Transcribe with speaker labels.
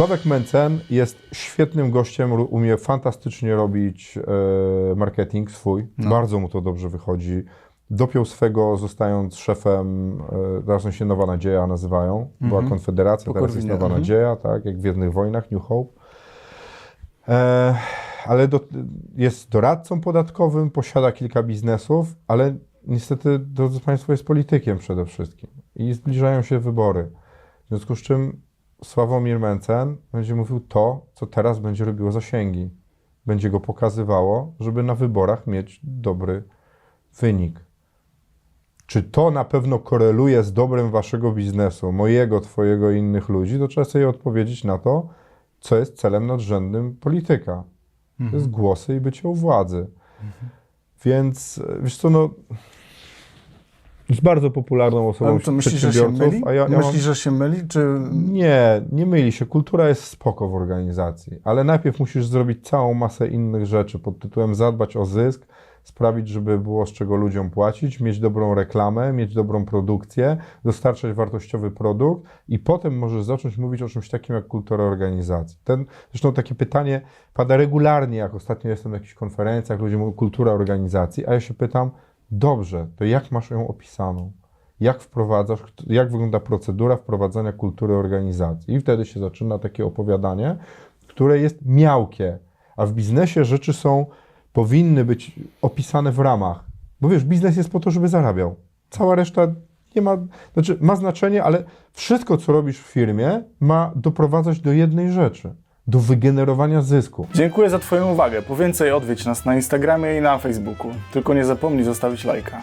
Speaker 1: Sławek Mencen jest świetnym gościem, umie fantastycznie robić e, marketing swój.
Speaker 2: No.
Speaker 1: Bardzo mu to dobrze wychodzi. Dopiął swego, zostając szefem, teraz on się Nowa Nadzieja nazywają. Była Konfederacja,
Speaker 2: Po
Speaker 1: teraz jest Nowa
Speaker 2: mhm.
Speaker 1: Nadzieja, tak, jak w jednych wojnach, New Hope. E, ale do, jest doradcą podatkowym, posiada kilka biznesów, ale niestety, drodzy Państwo, jest politykiem przede wszystkim. I zbliżają się wybory. W związku z czym Sławomir Mencen będzie mówił to, co teraz będzie robiło zasięgi. Będzie go pokazywało, żeby na wyborach mieć dobry wynik. Czy to na pewno koreluje z dobrem waszego biznesu, mojego, twojego i innych ludzi, to trzeba sobie odpowiedzieć na to, co jest celem nadrzędnym polityka. To jest głosy i bycie u władzy. Więc e, wiesz co, no jest bardzo popularną osobą
Speaker 2: Ale to myślisz, że się
Speaker 1: przedsiębiorców,
Speaker 2: myli?
Speaker 1: a ja, ja mam...
Speaker 2: Myślisz, że się myli, czy...
Speaker 1: Nie, nie myli się. Kultura jest spoko w organizacji, ale najpierw musisz zrobić całą masę innych rzeczy pod tytułem zadbać o zysk, sprawić, żeby było z czego ludziom płacić, mieć dobrą reklamę, mieć dobrą produkcję, dostarczać wartościowy produkt i potem możesz zacząć mówić o czymś takim jak kultura organizacji. Ten, zresztą takie pytanie pada regularnie, jak ostatnio jestem na jakichś konferencjach, ludzie mówią kultura organizacji, a ja się pytam, dobrze, to jak masz ją opisaną? jak wprowadzasz, jak wygląda procedura wprowadzania kultury organizacji. I wtedy się zaczyna takie opowiadanie, które jest miałkie, a w biznesie rzeczy są, powinny być opisane w ramach. Bo wiesz, biznes jest po to, żeby zarabiał. Cała reszta nie ma, znaczy ma znaczenie, ale wszystko, co robisz w firmie, ma doprowadzać do jednej rzeczy, do wygenerowania zysku.
Speaker 2: Dziękuję za Twoją uwagę. Po więcej odwiedź nas na Instagramie i na Facebooku. Tylko nie zapomnij zostawić lajka.